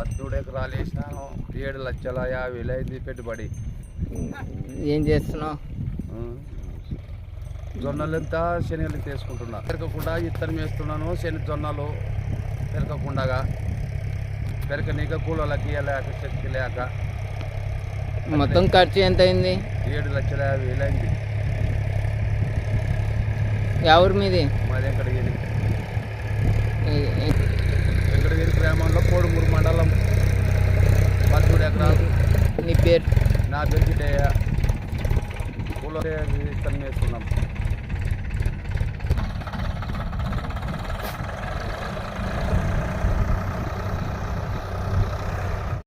పద్దెనిమిది ఎకరాలు వేసినాను. ఏడు లక్షల యాభై అయింది పెట్టుబడి. ఏం చేస్తున్నావు. జొన్నలు ఎంత? శనగలు ఎంత వేసుకుంటున్నా? పెరగకుండా ఇత్తనం వేస్తున్నాను శని జొన్నలు పెరగకుండా పెరక నీక కూలలకి లేక శక్తి లేక. మొత్తం ఖర్చు ఎంత అయింది ఏడు లక్షల యాభై వేలు అయింది ఎవరి మీది? మాది వెంకటగిరి నీ పేరు నా పెంచిటయ్య కూల ఇత్తనం వేసుకుంటున్నా